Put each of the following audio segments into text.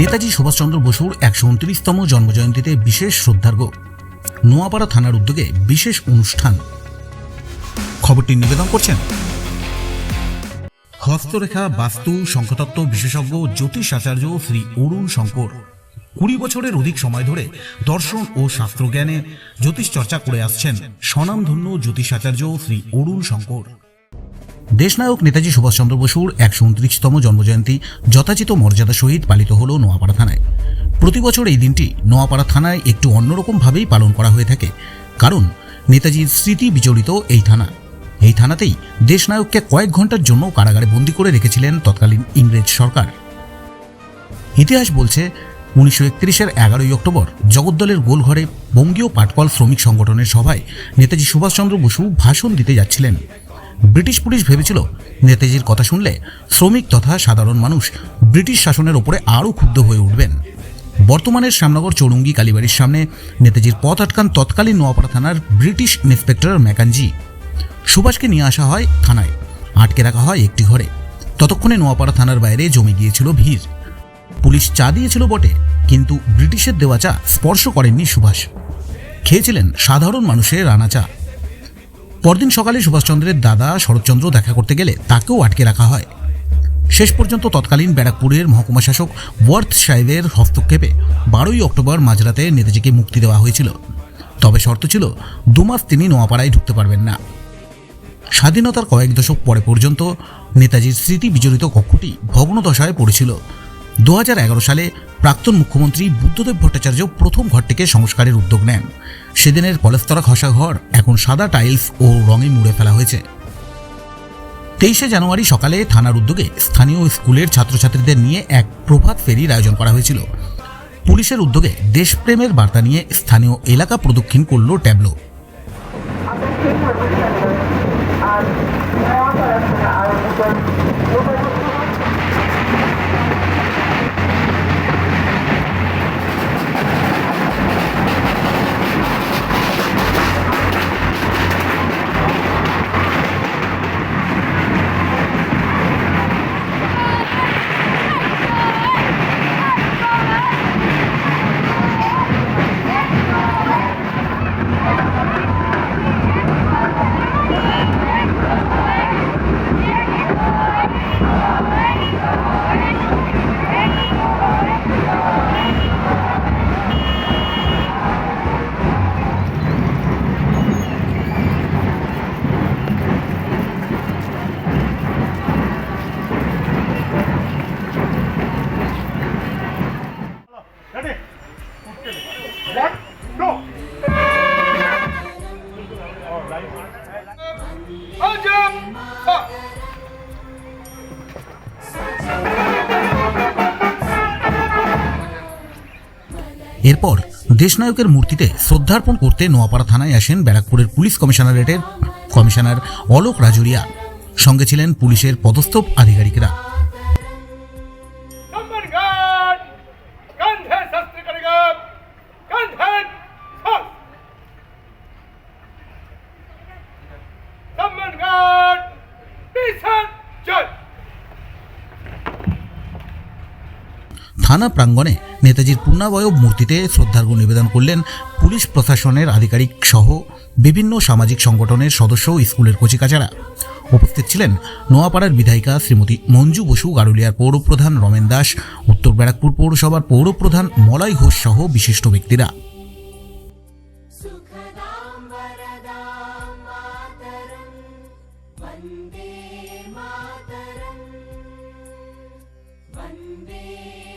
নেতাজি সুভাষচন্দ্র বসুর একশো উনত্রিশতম জন্মজয়ন্তীতে বিশেষ শ্রদ্ধার্ঘ নোয়াপাড়া থানার উদ্যোগে বিশেষ অনুষ্ঠান। খবরটি নিবেদন করছেন হস্তরেখা, বাস্তু, শঙ্খতত্ত্ব বিশেষজ্ঞ, জ্যোতিষ আচার্য শ্রী অরুণ শঙ্কর। কুড়ি বছরের অধিক সময় ধরে দর্শন ও শাস্ত্রজ্ঞানে জ্যোতিষ চর্চা করে আসছেন স্বনামধন্য জ্যোতিষ আচার্য শ্রী অরুণ শঙ্কর। দেশনায়ক নেতাজি সুভাষচন্দ্র বসুর একশো উনত্রিশতম জন্মজয়ন্তী যথাচিত মর্যাদা সহিত পালিত হল নোয়াপাড়া থানায়। প্রতি বছর এই দিনটি নোয়াপাড়া থানায় একটু অন্যরকমভাবেই পালন করা হয়ে থাকে। কারণ নেতাজির স্মৃতি বিজড়িত এই থানা। এই থানাতেই দেশনায়ককে কয়েক ঘণ্টার জন্য কারাগারে বন্দী করে রেখেছিলেন তৎকালীন ইংরেজ সরকার। ইতিহাস বলছে, উনিশশো একত্রিশের এগারোই অক্টোবর জগদ্দলের গোলঘরে বঙ্গীয় পাটকল শ্রমিক সংগঠনের সভায় নেতাজি সুভাষচন্দ্র বসু ভাষণ দিতে যাচ্ছিলেন। ব্রিটিশ পুলিশ ভেবেছিল, নেতাজির কথা শুনলে শ্রমিক তথা সাধারণ মানুষ ব্রিটিশ শাসনের ওপরে আরও ক্ষুব্ধ হয়ে উঠবেন। বর্তমানের শ্যামনগর চৌরঙ্গি কালীবাড়ির সামনে নেতাজির পথ আটকান তৎকালীন নোয়াপাড়া থানার ব্রিটিশ ইন্সপেক্টর ম্যাকানজি সুভাষকে নিয়ে আসা হয় থানায়, আটকে রাখা হয় একটি ঘরে। ততক্ষণে নোয়াপাড়া থানার বাইরে জমে গিয়েছিল ভিড়। পুলিশ চা দিয়েছিল বটে, কিন্তু ব্রিটিশের দেওয়া চা স্পর্শ করেননি সুভাষ। খেয়েছিলেন সাধারণ মানুষের রানা চা। পরদিন সকালে সুভাষচন্দ্রের দাদা শরৎচন্দ্র দেখা করতে গেলে তাকেও আটকে রাখা হয়। শেষ পর্যন্ত তৎকালীন ব্যারাকপুরের মহকুমা শাসক ওয়ার্থ সাহেবের হস্তক্ষেপে বারোই অক্টোবর মাঝরাতে নেতাজিকে মুক্তি দেওয়া হয়েছিল। তবে শর্ত ছিল দুমাস তিনি নোয়াপাড়ায় ঢুকতে পারবেন না। স্বাধীনতার কয়েক দশক পরে পর্যন্ত নেতাজির স্মৃতি বিজড়িত কক্ষটি ভগ্নদশায় পড়েছিল। দু হাজার এগারো সালে প্রাক্তন মুখ্যমন্ত্রী বুদ্ধদেব ভট্টাচার্য প্রথম ঘরটিকে সংস্কারের উদ্যোগ নেন। সেদিনের পলেস্তরা খসা ঘর এখন সাদা টাইলস ও রঙে মুড়ে ফেলা হয়েছে। তেইশে জানুয়ারি সকালে থানার উদ্যোগে স্থানীয় স্কুলের ছাত্রছাত্রীদের নিয়ে এক প্রভাত ফেরির আয়োজন করা হয়েছিল। পুলিশের উদ্যোগে দেশপ্রেমের বার্তা নিয়ে স্থানীয় এলাকা প্রদক্ষিণ করল ট্যাবলো। আর এরপর দেশনায়কের মূর্তিতে শ্রদ্ধার্পণ করতে নোয়াপাড়া থানায় আসেন ব্যারাকপুরের পুলিশ কমিশনারেটের কমিশনার অলোক রাজুরিয়া। সঙ্গে ছিলেন পুলিশের পদস্থ আধিকারিকরা। থানা প্রাঙ্গণে নেতাজির পূর্ণাবয়ব মূর্তিতে শ্রদ্ধার্ঘ নিবেদন করলেন পুলিশ প্রশাসনের আধিকারিক সহ বিভিন্ন সামাজিক সংগঠনের সদস্য স্কুলের কচিকাচারা। উপস্থিত ছিলেন নোয়াপাড়ার বিধায়িকা শ্রীমতী মঞ্জু বসু, গারুলিয়ার পৌরপ্রধান রমেন দাস, উত্তর ব্যারাকপুর পৌরসভার পৌরপ্রধান মলয় ঘোষ সহ বিশিষ্ট ব্যক্তিরা।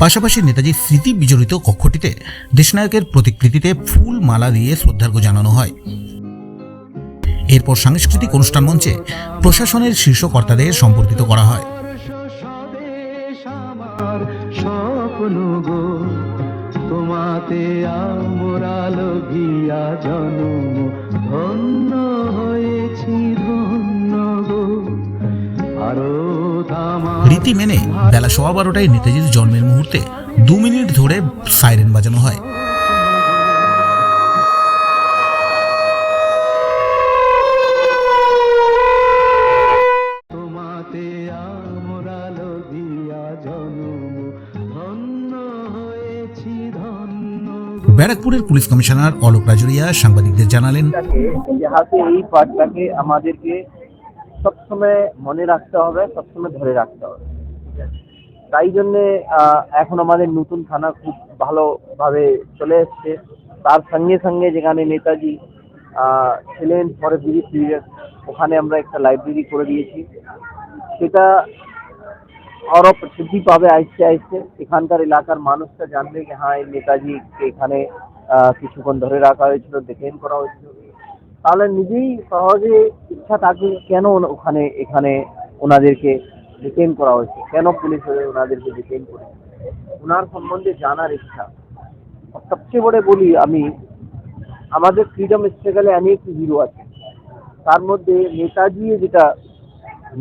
পাশাপাশি নেতাজির স্মৃতি বিজড়িত কক্ষটিতে দেশনায়কের প্রতিকৃতিতে ফুল মালা দিয়ে শ্রদ্ধার্ঘ্য জানানো হয়। এরপর সাংস্কৃতিক অনুষ্ঠান মঞ্চে প্রশাসনের শীর্ষ কর্তাদের সম্বর্ধিত করা হয়। ধন্য হয়েছি ধন্য গো। আমার রীতি মেনে বেলা সোয়া বারোটায় নেতাজির জন্মের মুহূর্তে দু মিনিট ধরে সাইরেন বাজানো হয়। ব্যারাকপুরের পুলিশ কমিশনার অলোক রাজুরিয়া সাংবাদিকদের জানালেন এই পার্টটাকে আমাদেরকে সবসময় মনে রাখতে হবে, সবসময় ধরে রাখতে হবে। তাই জন্যে এখন আমাদের নতুন থানা খুব ভালোভাবে চলে এসছে। তার সঙ্গে সঙ্গে যেখানে নেতাজি ছিলেন, পরে ব্রিজ পিরিয়ড ওখানে আমরা একটা লাইব্রেরি করে দিয়েছি। সেটা আরও প্রসিদ্ধি পাবে আস্তে আস্তে এখানকার এলাকার মানুষটা জানবে যে হ্যাঁ এই নেতাজিকে এখানে কিছুক্ষণ ধরে রাখা হয়েছিল ডিটেন করা হয়েছিল। তাহলে নিজেই সহজে ইচ্ছা থাকে কেন ওখানে, এখানে ওনাদেরকে ডিটেন করা হয়েছে? কেন পুলিশ হয়ে ওনাদেরকে ডিটেন করেছে? ওনার সম্বন্ধে জানার ইচ্ছা। সবচেয়ে বড় বলি আমি, আমাদের ফ্রিডম স্ট্রাগলে অনেক হিরো আছে। তার মধ্যে নেতাজি যেটা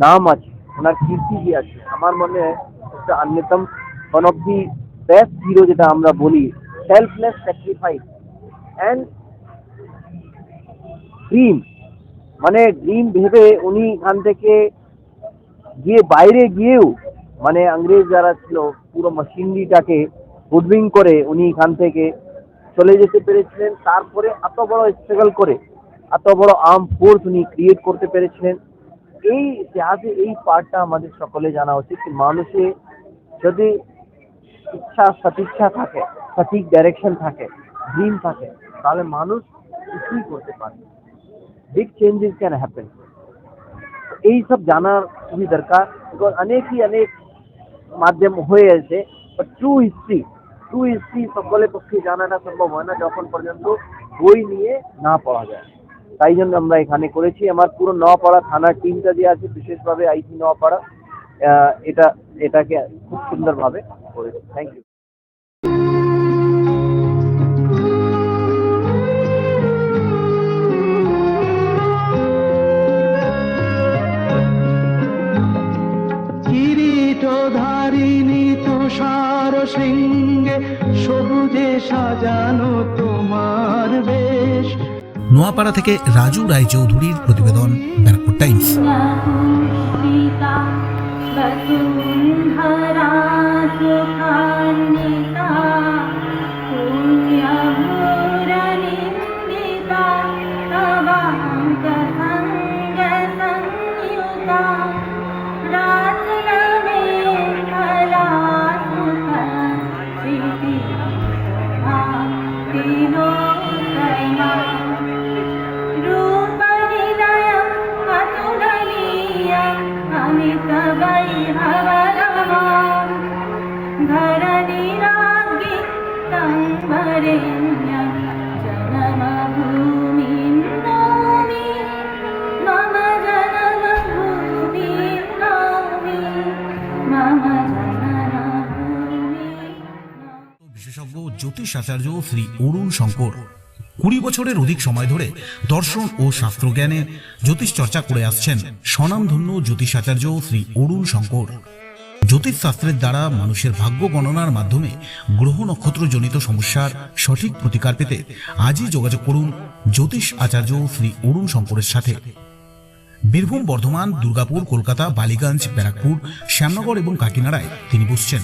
নাম আছে, ওনার কীর্তি যে আছে, আমার মনে হয় একটা অন্যতম one of the best hero যেটা আমরা বলি সেলফলেস স্যাক্রিফাইস অ্যান্ড ড্রিম মানে ড্রিম ভেবে উনি এখান থেকে গিয়ে বাইরে গিয়েও মানে ইংরেজ যারা ছিল, পুরো মেশিনারিটাকে গুডবিং করে উনি এখান থেকে চলে যেতে পেরেছিলেন। তারপরে এত বড় স্ট্রাগল করে, এত বড় আর্ম ফোর্স উনি ক্রিয়েট করতে পেরেছিলেন। এই ইতিহাসে এই পার্টটা আমাদের সকলে জানা উচিত যে মানুষে যদি ইচ্ছা, সদিচ্ছা থাকে, সঠিক ডাইরেকশন থাকে ড্রিম থাকে, তাহলে মানুষ কিছুই করতে পারে বিগ চেঞ্জেস ক্যান হ্যাপেন এই সব জানার খুবই দরকার বিকজ অনেকই, অনেক মাধ্যম হয়ে আছে ট্রু হিস্ট্রি ট্রু হিস্ট্রি সকলের পক্ষে জানাটা সম্ভব হয় না যখন পর্যন্ত বই নিয়ে না পড়া যায়। তাই জন্য আমরা এখানে করেছি। আমার পুরো নপাড়া থানার টিমটা যে আছে, বিশেষভাবে আইসি নপাড়া এটা, এটাকে খুব সুন্দরভাবে করেছে। থ্যাংক ইউ ধারিণী তুষার শৃঙ্গে সবুজে সাজানো তোমার বেশ। নোয়াপাড়া থেকে রাজু রায়চৌধুরীর প্রতিবেদন Barrackpore times. be no time. জ্যোতিষ আচার্য শ্রী অরুণ শঙ্কর। কুড়ি বছরের অধিক সময় ধরে দর্শন ও শাস্ত্রজ্ঞানে জ্যোতিষ চর্চা করে আসছেন স্বনামধন্য জ্যোতিষ আচার্য শ্রী অরুণ শঙ্কর। জ্যোতিষ শাস্ত্রের দ্বারা মানুষের ভাগ্য গণনার মাধ্যমে গ্রহ নক্ষত্রজনিত সমস্যার সঠিক প্রতিকার পেতে আজই যোগাযোগ করুন জ্যোতিষ আচার্য শ্রী অরুণ শঙ্করের সাথে। বীরভূম বর্ধমান, দুর্গাপুর, কলকাতা, বালিগঞ্জ, ব্যারাকপুর, শ্যামনগর এবং কাকিনাড়ায় তিনি বসছেন।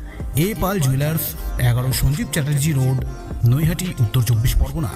এ পাল জুয়েলার্স এগারো সঞ্জীব চ্যাটার্জি রোড নৈহাটি উত্তর চব্বিশ পরগনা।